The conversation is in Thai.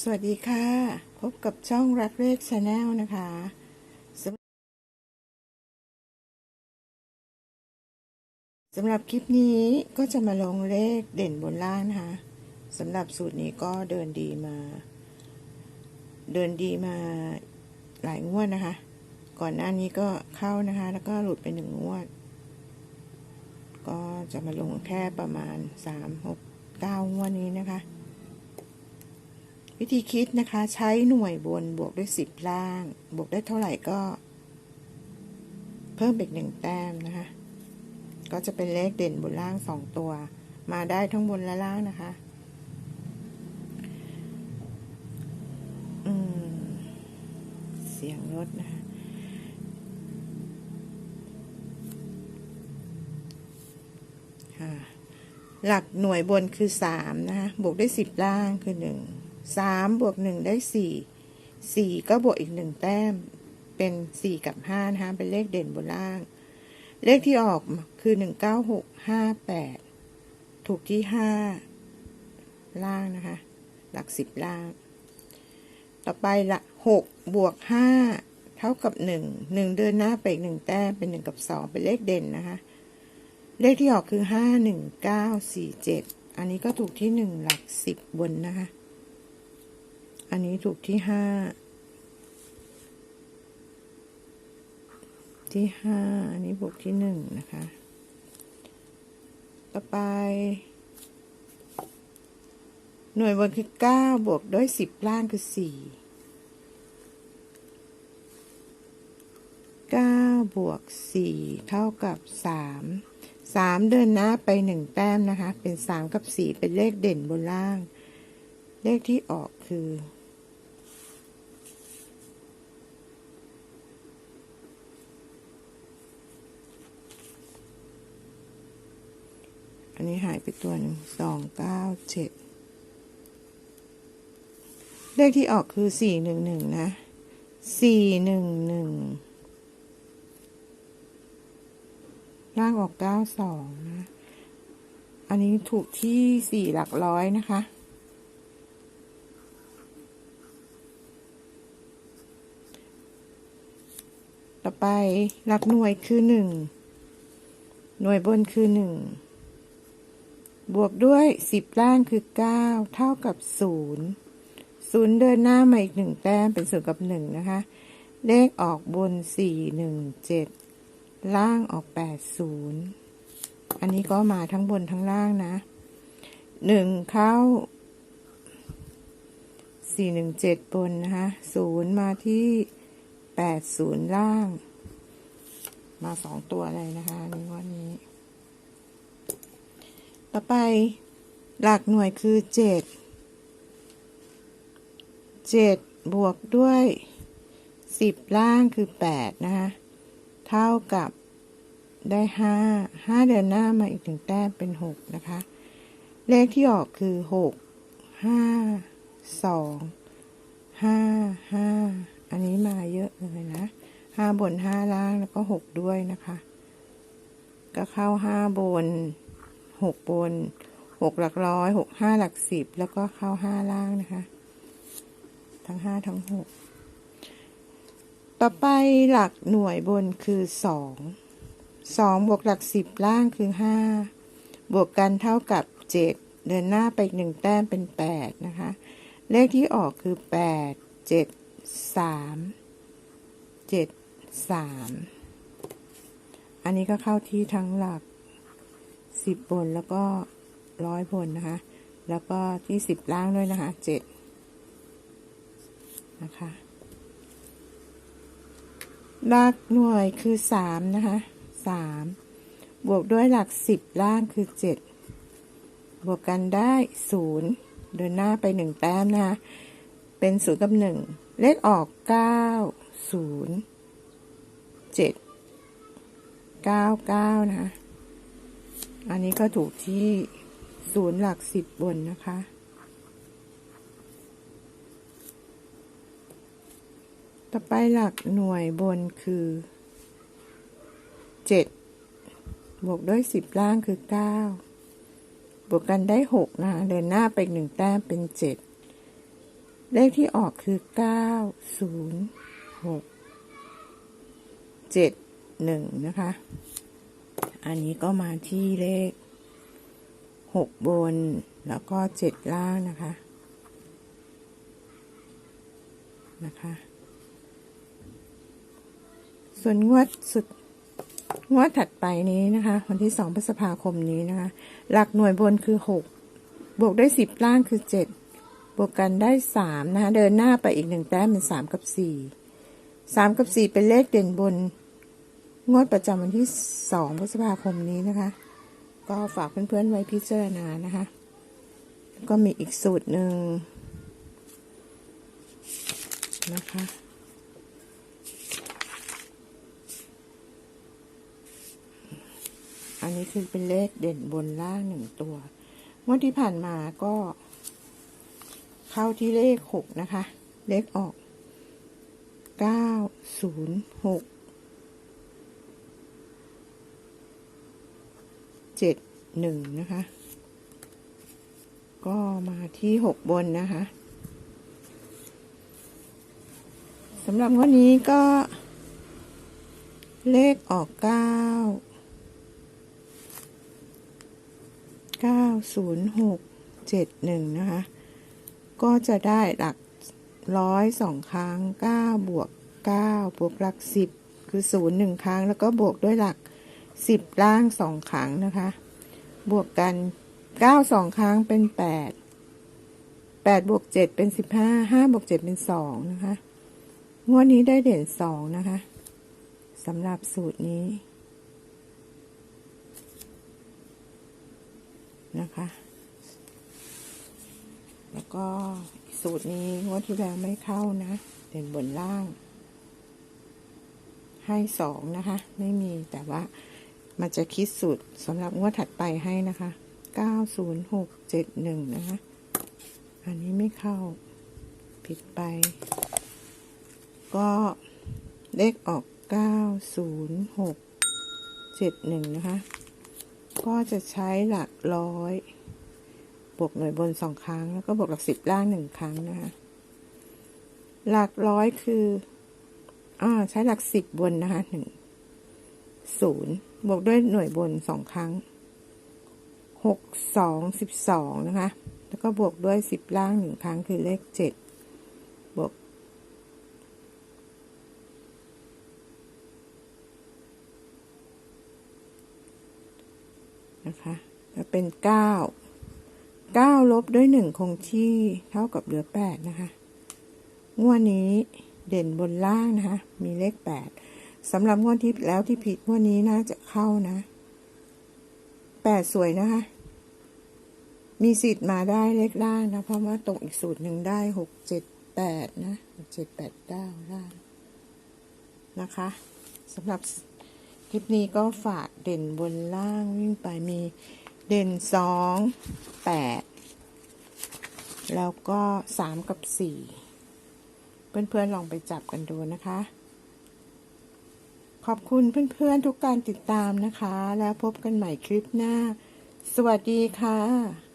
สวัสดีค่ะ พบกับช่องรักเลขชาแนลนะคะสำสำหรับคลิปนี้ก็จะมาลงเลขเด่นบนล่างนะคะสำหรับสูตรนี้ก็เดินดีมา เดินดีมาหลายงวดนะคะ ก่อนหน้านี้ก็เข้านะคะ แล้วก็หลุดไปหนึ่งงวด ก็จะมาลงแค่ประมาณสามหกเก้างวดนี้นะคะ วิธีคิดนะคะ ใช้หน่วยบนบวกด้วยสิบล่าง บวกได้เท่าไหร่ก็ เพิ่มอีกหนึ่งแต้มนะคะ ก็จะเป็นเลขเด่นบนล่างสองตัว มาได้ทั้งบนและล่างนะคะเสียงรถนะคะหลักหน่วยบนคือสามนะคะบวกได้สิบล่างคือห นึ่งสามบวกหนึ่งได้สี่สี่ก็บวกอีกหนึ่งแต้ม เป็นสี่กับห้านะคะ เป็นเลขเด่นบนล่าง เลขที่ออกคือหนึ่งเก้าหกห้าแปดถูกที่ห้าล่างนะคะ หลักสิบล่าง ต่อไปละหกบวกห้าเท่ากับหนึ่งหนึ่งเดินหน้าไปอีกหนึ่งแต้ม เป็นหนึ่งกับสองเป็นเลขเด่นนะคะ เลขที่ออกคือห้าหนึ่งเก้าสี่เจ็ดอันนี้ก็ถูกที่หนึ่งหลักสิบบนนะคะ อันนี้ถูกที่ห้าที่ห้าอันนี้บวกที่หนึ่งนะคะ ต่อไป หน่วยบนคือเก้าบวกด้วยสิบล่างคือสี่เก้าบวกสี่เท่ากับสามสามเดินหน้าไปหนึ่งแต้มนะคะ เป็นสามกับสี่เป็นเลขเด่นบนล่าง เลขที่ออกคือ อันนี้หายไปตัวหนึ่งสองเก้าเจ็ดเลขที่ออกคือสี่หนึ่งหนึ่งนะสี่หนึ่งหนึ่งล่างออกเก้าสองนะ อันนี้ถูกที่สี่หลักร้อยนะคะต่อไปหลักหน่วยคือหนึ่งหน่วยบนคือหนึ่ง บวกด้วยสิบล่างคือเก้าเท่ากับศูนย์ศูนย์เดินหน้ามาอีกหนึ่งแต้มเป็นศูนย์กับหนึ่งนะคะ เลขออกบนสี่หนึ่งเจ็ดล่างออกแปดศูนย์อันนี้ก็มาทั้งบนทั้งล่างนะหนึ่งเข้าสี่หนึ่งเจ็ดบนนะคะศูนย์มาที่แปดศูนย์ล่าง มาสองตัวเลยนะคะในวันนี้ ต่อไปหลักหน่วยคือเจ็ดเจ็ดบวกด้วยสิบล่างคือแปดนะคะ เท่ากับได้ห้าห้าเดินหน้ามาอีกถึงแต้มเป็นหกนะคะ เลขที่ออกคือหกห้าสองห้าห้าอันนี้มาเยอะเลยนะห้าบนห้าล่างแล้วก็หกด้วยนะคะ ก็เข้าห้าบน หกบนหกหลักร้อยหกห้าหลักสิบแล้วก็เข้าห้าล่างนะคะ ทั้งห้าทั้งหกต่อไปหลักหน่วยบนคือสองสองบวกหลักสิบล่างคือห้าบวกกันเท่ากับเจ็ดเดินหน้าไปหนึ่งแต้มเป็นแปดนะคะ เลขที่ออกคือแปดเจ็ดสามเจ็ดสามอันนี้ก็เข้าที่ทั้งหลัก สิบบนแล้วก็ร้อยบนนะคะ แล้วก็ที่สิบล่างด้วยนะคะเจ็ดนะคะหลักหน่วยคือสามนะคะสามบวกด้วยหลักสิบล่างคือเจ็ดบวกกันได้ศูนย์เดินหน้าไปหนึ่งแต้มนะคะเป็นศูนย์กับหนึ่งเลขออกเก้าศูนย์เจ็ดเก้าเก้านะคะ อันนี้ก็ถูกที่ศูนย์หลักสิบบนนะคะ ต่อไปหลักหน่วยบนคือเจ็ดบวกด้วยสิบล่างคือเก้าบวกกันได้หกนะเดินหน้าไปหนึ่งแต้มเป็นเจ็ดเลขที่ออกคือเก้าศูนย์หกเจ็ดหนึ่งนะคะ อันนี้ก็มาที่เลขหกบน แล้วก็เจ็ดล่างนะคะ นะคะ ส่วนงวดสุดงวดถัดไปนี้นะคะ วันที่สองพฤษภาคมนี้นะคะ หลักหน่วยบนคือหกบวกได้สิบล่างคือเจ็ดบวกกันได้สามนะคะ เดินหน้าไปอีกหนึ่งแต้มเป็นสามกับสี่สามกับสี่เป็นเลขเด่นบน งวดประจำวันที่สองพฤษภาคมนี้นะคะ ก็ฝากเพื่อนๆไว้พิจารณานะคะก็มีอีกสูตรหนึ่งนะคะ อันนี้คือเป็นเลขเด่นบนล่างหนึ่งตัวงวดที่ผ่านมาก็ เข้าที่เลขหกนะคะ เลขออกเก้าศูนย์หก เจ็ดหนึ่งนะคะ ก็มาที่หกบนนะคะสำหรับงวดนี้ก็ เลขออกเก้าเก้าศูนย์หกเจ็ดหนึ่งนะคะ ก็จะได้หลักร้อยสองครั้งเก้าบวกเก้าบวกหลักสิบคือศูนย์หนึ่งครั้ง แล้วก็บวกด้วยหลัก สิบล่างสองครั้งนะคะ บวกกันเก้าสองครั้งเป็นแปดแปดบวกเจ็ดเป็นสิบห้าห้าบวกเจ็ดเป็นสองนะคะ งวดนี้ได้เด่นสองนะคะสำหรับสูตรนี้นะคะ แล้วก็สูตรนี้งวดที่แล้วไม่เข้านะ เด่นบนล่าง ให้สองนะคะ ไม่มีแต่ว่า มันจะคิดสูตรสำหรับงวดถัดไปให้นะคะเก้าศูนย์หกเจ็ดหนึ่งนะคะ อันนี้ไม่เข้า ผิดไป ก็เลขออกเก้าศูนย์หกเจ็ดหนึ่งนะคะ ก็จะใช้หลักร้อย บวกหน่วยบนสองครั้ง แล้วก็บวกหลักสิบล่างหนึ่งครั้งนะคะ หลักร้อยคืออ่าใช้หลักสิบบนนะคะหนึ่ง ศูนย์บวกด้วยหน่วยบนสองครั้งหกสองสิบสองนะคะ แล้วก็บวกด้วยสิบล่างหนึ่งครั้งคือเลขเจ็ดบวกนะคะจะเป็นเก้าเก้าลบด้วยหนึ่งคงที่เท่ากับเหลือแปดนะคะ งวดนี้เด่นบนล่างนะคะ มีเลขแปด สำหรับงวดที่แล้วที่ผิดงวดนี้น่าจะเข้านะแปดสวยนะคะ มีสิทธิ์มาได้เลขล่างนะ เพราะว่าตรงอีกสูตรหนึ่งได้หกเจ็ดแปดนะหกเจ็ดแปดเก้าล่างนะคะสำหรับคลิปนี้ก็ฝากเด่นบนล่างวิ่งไปมีเด่นสองแปดแล้วก็สามกับสี่เพื่อนๆลองไปจับกันดูนะคะ ขอบคุณเพื่อนๆทุกการติดตามนะคะ แล้วพบกันใหม่คลิปหน้า สวัสดีค่ะ